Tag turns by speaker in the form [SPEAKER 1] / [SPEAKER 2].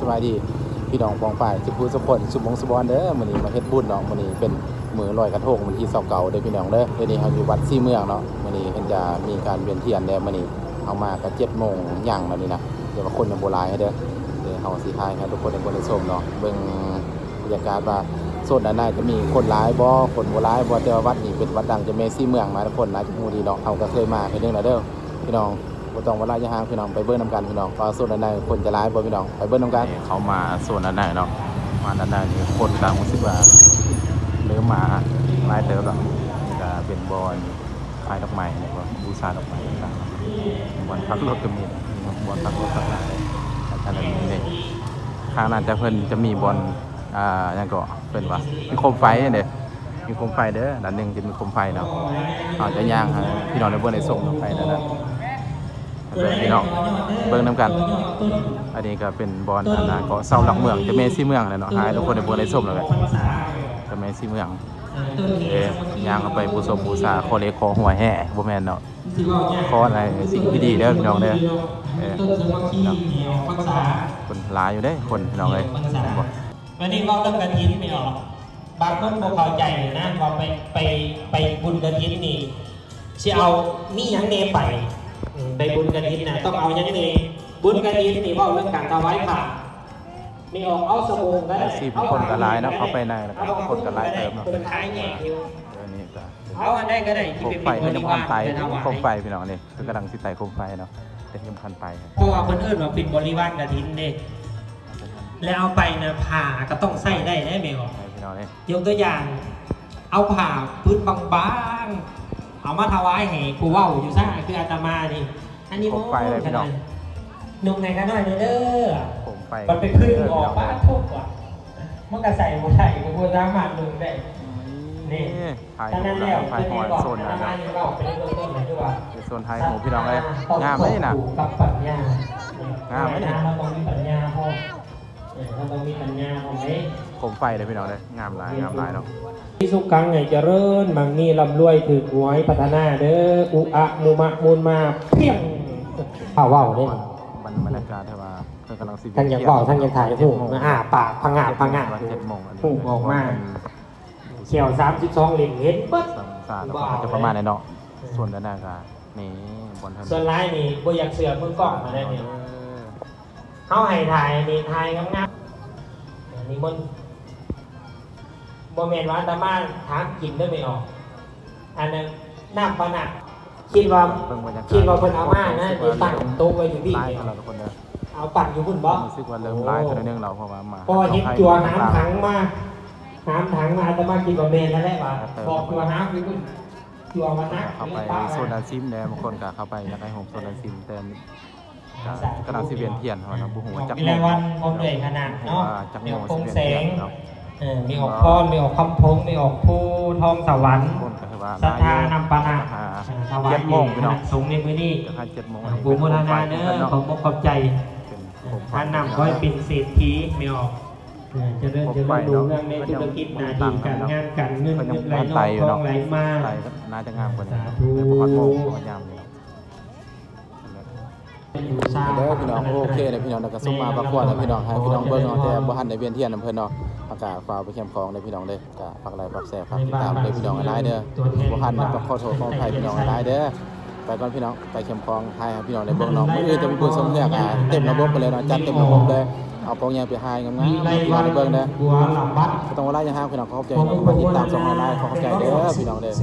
[SPEAKER 1] สบายดี พี่น้องปองฝ่ายสุภูสุพลสุมงสุบอนเด้อมื้อนี้มาเฮ็ดบุญเนาะมื้อนี้เป็นมือลอยกระทงวันที่29เก่าเด้อพี่น้องเด้อเดี๋ยวนี้เฮาอยู่วัดซี่เมืองเนาะมื้อนี้เพิ่นจะมีการเวียนเทียนเด้อมื้อนี้เฮามาก็7โมงย่างแล้วนี่นะเดี๋ยวว่าคนยังบ่หลายเด้อเดี๋ยวเฮาสิทายให้ทุกคนได้บ่ได้ชมเนาะเบิ่งบรรยากาศว่าโซนด้านในจะมีคนหลายบ่คนบ่หลายบ่แต่ว่าวัดนี้เป็นวัดดังจะเมซี่เมืองมาทุกคนน่าจะฮู้ดีเนาะเฮาก็เคยมาเฮ็ดเรื่องแล้วเด้อพี่น้อง บ่ต้องเวลาจะห่างพี่น้องไปเบิ้งนํกันพี่น้องว่าส่วนอันใดคนจะร้ายบ่พี่น้องไปเบิ้งนํกันเขามาส่วนอันใดเนาะมาอันใดนี่คนต่างรู้สึกว่าเริ่มมาหลายเติบแล้วนี่ก็เป็นบอนขายดอกไม้เนี่ยก็บูชาดอกไม้ต่างๆบอนพักรถก็มีบอนพักรถต่างๆอาจารย์นี้นี่ข้างนั้นจะเพิ่นจะมีบอนอ่าหยังก็เพิ่นว่ามีโคมไฟเด้มีโคมไฟเด้อด้านหนึ่งจะมีโคมไฟเนาะอาจจะย่างพี่น้องได้เบิ่งได้ส่งดอกไฟนั่นนะเบิ่ง พี่น้องเบิ่งน้ำกัน อันนี้ก็เป็นบอลอันนะก็เสาหลักเมืองจะเมซี่เมืองเลยเนาะหายทุกคนในบัวในส้มเลยจะเมซี่เมืองเอ้ยย่างเข้าไปบูชมบูชาขอเลขขอหวแห่บ่แม่นเนาะขออะไรสิ่งที่ดีเด้อพี่น้องเด้อเอ้ยเนาะคนหลายอยู่เด้คนพี่น้องเอ้ย
[SPEAKER 2] วันนี้เราเริ่มกระถินไม่ออกบางคนบ่เข้าใจนะว่าไปไปไปบุญกระถินนี่สิเอามีหยังเนไป ไปบุญกระถินน่ะต้องเอาหยังเนบุญกระถินนี่เว่าเรื่องการถวายผ้ามีออกเอาสบงก็ได้
[SPEAKER 1] สิบคนก็หลายเนาะเข้าไปในแล้วก็คนก็หลายเติมเนาะ
[SPEAKER 2] คนขายแยกอยู่
[SPEAKER 1] เดี๋ยวนี้ก็
[SPEAKER 2] เอาอันใดก็ได้ที่
[SPEAKER 1] โคม
[SPEAKER 2] เป็น
[SPEAKER 1] ไฟ
[SPEAKER 2] บ
[SPEAKER 1] เพิ่น
[SPEAKER 2] ริ
[SPEAKER 1] ยัง
[SPEAKER 2] วา
[SPEAKER 1] พั
[SPEAKER 2] ร
[SPEAKER 1] นไฟ
[SPEAKER 2] ไปถวาย
[SPEAKER 1] โคมไฟพี่น้องนี่คือกำลังสิไต่โคมไฟเนาะแต่ยังพันไปครับ
[SPEAKER 2] เพราะว่าคนอื่นว่าเป็นบริวารกระถินเด้แล้วเอาไปนะผ้าก็ต้องใส่ได้แน่แมว
[SPEAKER 1] ให้พี่น้องนี่
[SPEAKER 2] ยกตัวอย่าง เอาผ่าพื้นบางๆ เอามาถวายให้กูเว่าอยู่ซ่าคืออาตมานี่ อันนี้
[SPEAKER 1] ผมไปเลยพี่น้อง
[SPEAKER 2] นุ่มไงกันหน่อยเด้อ
[SPEAKER 1] โคมไฟ
[SPEAKER 2] มันเป็นพึ่งออกบ้านทุกว่ะมันก็ใส่บุไทยกูบูสามารถนุ่มได้นี่
[SPEAKER 1] ถ่าย
[SPEAKER 2] ตอน
[SPEAKER 1] หู
[SPEAKER 2] นั้น
[SPEAKER 1] แล้
[SPEAKER 2] แล้ว
[SPEAKER 1] วถ่ายหอนโซน
[SPEAKER 2] อา
[SPEAKER 1] นะ
[SPEAKER 2] ตมานี่เราเป็นเรื่องต้นเลยด้วยว่า
[SPEAKER 1] เป็นโซนถ่ายหูพี่น้องเลยงามไหมนี่นะ
[SPEAKER 2] กับปัญญางา
[SPEAKER 1] มไหมนี่
[SPEAKER 2] เราต้องมีปัญญาพ่อ เออเราต้องมีปัญญาพ่อไหม
[SPEAKER 1] โคมไฟเลยพี่น้องเลยงามหลายงามหลายเนาะ
[SPEAKER 2] ที่สุขังไงเจริญมังมีลำรวยถือหวยพัฒนาเด้ออุอะมุมะมูลมาเพียงข้าวว่าวเล่น
[SPEAKER 1] บรรบรรยากาศที่ว่าเพิ่นกำลังสิ
[SPEAKER 2] ทั้งอยากว่าวทั้งอยากถ่ายหูมาอ่าปากพังงาพังงา
[SPEAKER 1] เจ็ดโมง
[SPEAKER 2] หูออกมาเขียวสามสิบสองเหลี่ยมเห็นปึ๊บ
[SPEAKER 1] สามสาแล้วก็จะประมาณในเนาะส่วนด้านหน้าก็นี่บอลเทิร์น
[SPEAKER 2] ส่วนร้ายนี่บ่อยากเสือมือกล้องมาได้เนี่ย เขาให้ถ่ายนี่ถ่ายงามๆอันนี้มันบ่แม่นว่าอาตมาถามกินได้ไม่ออก อันนั้นน้ำปานะคิดว่า
[SPEAKER 1] เบิ่งบรรยากาศ
[SPEAKER 2] คิดว่าเพิ่นเอามานะที่ตั้งโต๊ะไว้อยู่พี่
[SPEAKER 1] ไล่
[SPEAKER 2] เนี่ย
[SPEAKER 1] ของเราทุกคนเด้อ
[SPEAKER 2] เอาปั่นอยู่พุ่นบ่
[SPEAKER 1] รู้สึกว่าเริ่มไล่ตัวนึงเราเพราะว่ามา
[SPEAKER 2] พอเห็นจัวน้ำถังมาน้ำถังมาจะมากินบะเมนแล้วแหละว่าบอกจัวน้ำอยู่พุ่นจัวมานัก
[SPEAKER 1] เข้าไปโซนอาซิมเนี่ยบางคนก็เข้าไปอยากให้โฮมโซนอาซิมแต่ ก็กำลังสิเวียนเทียนเพราะว่าบุหัวจัก
[SPEAKER 2] มีรายวันพร้อมเลยขนาดเนาะ
[SPEAKER 1] จัก
[SPEAKER 2] มี
[SPEAKER 1] โม
[SPEAKER 2] ออก
[SPEAKER 1] ง
[SPEAKER 2] คง
[SPEAKER 1] สิ
[SPEAKER 2] แส
[SPEAKER 1] เวียน
[SPEAKER 2] ง
[SPEAKER 1] เทียนเนาะ
[SPEAKER 2] เออมีออกพรมีออกคำพงมีออกผู้ทองสวรรค์
[SPEAKER 1] คนก็คือว่า
[SPEAKER 2] ศรัทธานำปานะถวาย
[SPEAKER 1] เจ็ดโมงพี่น้อง
[SPEAKER 2] สงฆ์ในมื้อนี้
[SPEAKER 1] จะให้เจ็ดโมง
[SPEAKER 2] บูมนานาเด้อขอบขอบใจ
[SPEAKER 1] เป็นผม
[SPEAKER 2] ท่านนำก็ให้เป็นเศรษฐีไม่ออกเออเจะเริ่มจะเริ่มดูเรื่องในธุรกิจหนาทีการงานการเงิน
[SPEAKER 1] เพิ่นยั
[SPEAKER 2] เงิ
[SPEAKER 1] ง
[SPEAKER 2] นไหล
[SPEAKER 1] บ้าน
[SPEAKER 2] น
[SPEAKER 1] ไต
[SPEAKER 2] อง
[SPEAKER 1] อยู่
[SPEAKER 2] ทอ
[SPEAKER 1] เนาะ
[SPEAKER 2] งไหลมา
[SPEAKER 1] ไตก็น่าจะงามกว่านี้
[SPEAKER 2] สา
[SPEAKER 1] เนาะ
[SPEAKER 2] ธุ
[SPEAKER 1] เป็นประวัติโมงพยายามเลยเนาะเด้อพี่น้องโอเคเด้อพี่น้องแล้วก็ซุ่มมาประกวดนะพี่น้องให้พี่น้องเบิ่งเนาะแต่บ่ทันได้เวียนเทียนนำเพิ่นเนาะประกาศฝาไปเข้มของเด้อพี่น้องเด้อก็ฝากไลค์ฝากแชร์ฝากติดตามเด้อพี่น้องหลายเด้อบ่ทันนะก็ขอโทษขออภัยพี่น้องหลายเด้อไปก่อนพี่น้องไปเข้มของให้พี่น้องได้เบิ่งเนาะมื้ออื่นจะมีผู้ชมเนี่ยอะเต็มระบบไปเลยเนาะจัดเต็มระบบเลยเอากองยางไปให้งามๆพี่น้องได้เบิ่งเด้อบ่ต้องว่าหลายอย่าห้ามพี่น้องขอขอบใจเนาะมาติดตามช่องไลน์ขอขอบใจเด้อพี่น้องเด้อ